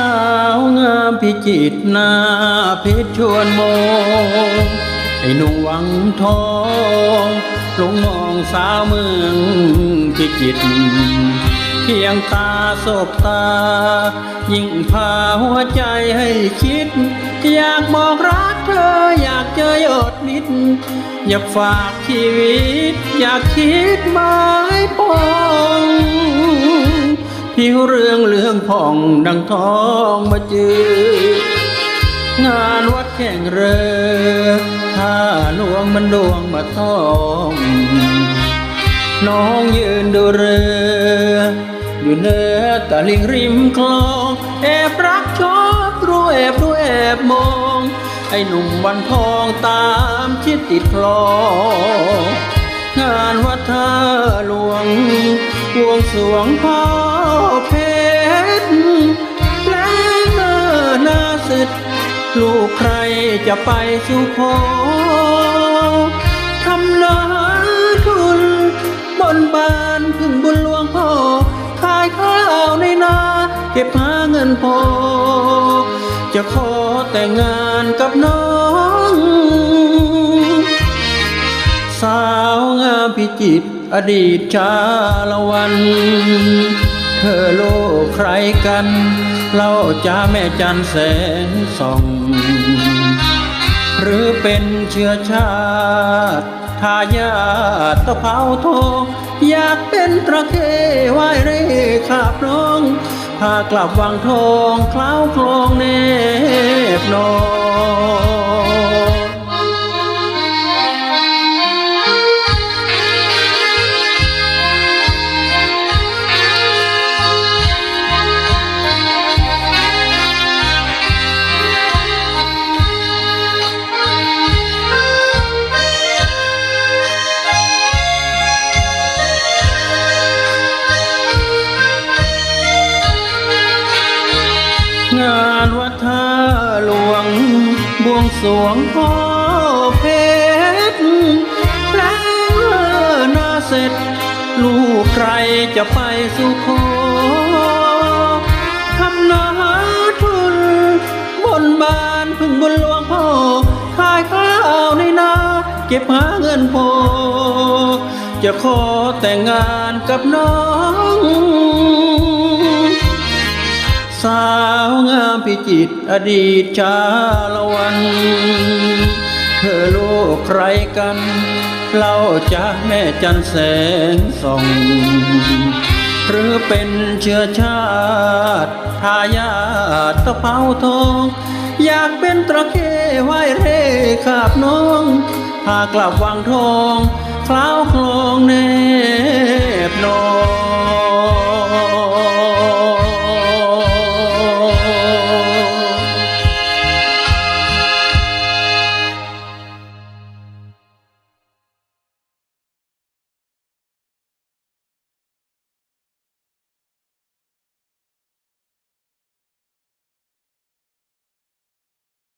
าวงามพิจิตนาเพชรชวนมองไอ้หนุ่มวังทองลงมองสาวเมืองพิจิตเพียงตาสบตา ยิ่งพาหัวใจให้คิด อยากบอกรักเธออยากเจอยอดนิด อยากฝากชีวิต อยากคิดหมายปอง ผิวเรื่องเรื่องผ่องดังทองมาจืองานวัดแข่งเรือท่าหลวงมันดวงมาทองน้องยืนดูเรืออยู่เนื้อตะลิงริมคลองแอบรักชอบรู้แอบรู้แอบมอง ไอ้หนุ่มวันทองตามชิดติดคลองงานวัดท่าหลวง วงสวงพ่อเพชรและเมื่อนาสิทธิ์ลูกใครจะไปสู่ขอทำนาทุนบนบานพึ่งบุญหลวงพ่อ ขายข้าวในนาเก็บหาเงินพอ จะขอแต่งงานกับน้อง สาวงามพิจิตร อดีตชาละวัน เธอโลกใครกัน เล่าจ้าแม่จันแสนส่อง หรือเป็นเชื้อชาติทายาทตะเภาทองอยากเป็นตระเคไหวเร่ขาบน้อง พากลับวังทองคล้าวคลองเนบนอน งานวัดท่าหลวง บวงสวงพ่อเพชรแล้วนาเสร็จ ลูกใครจะไปสู่ขทำนาทุน บนบานพึ่งบนหลวงพ่อขายข้าวในนา เก็บหาเงินพอจะขอแต่งงานกับน้อง พิจิตอดีตชาละวัน เธอลูกใครกัน เล่าจาแม่จันแสงส่องหรือเป็นเชื้อชาติทายาทตะเภาทอง อยากเป็นตระเคไหวเร่ขาบน้องพากลับวังทองคล้าวคลองเนบนอน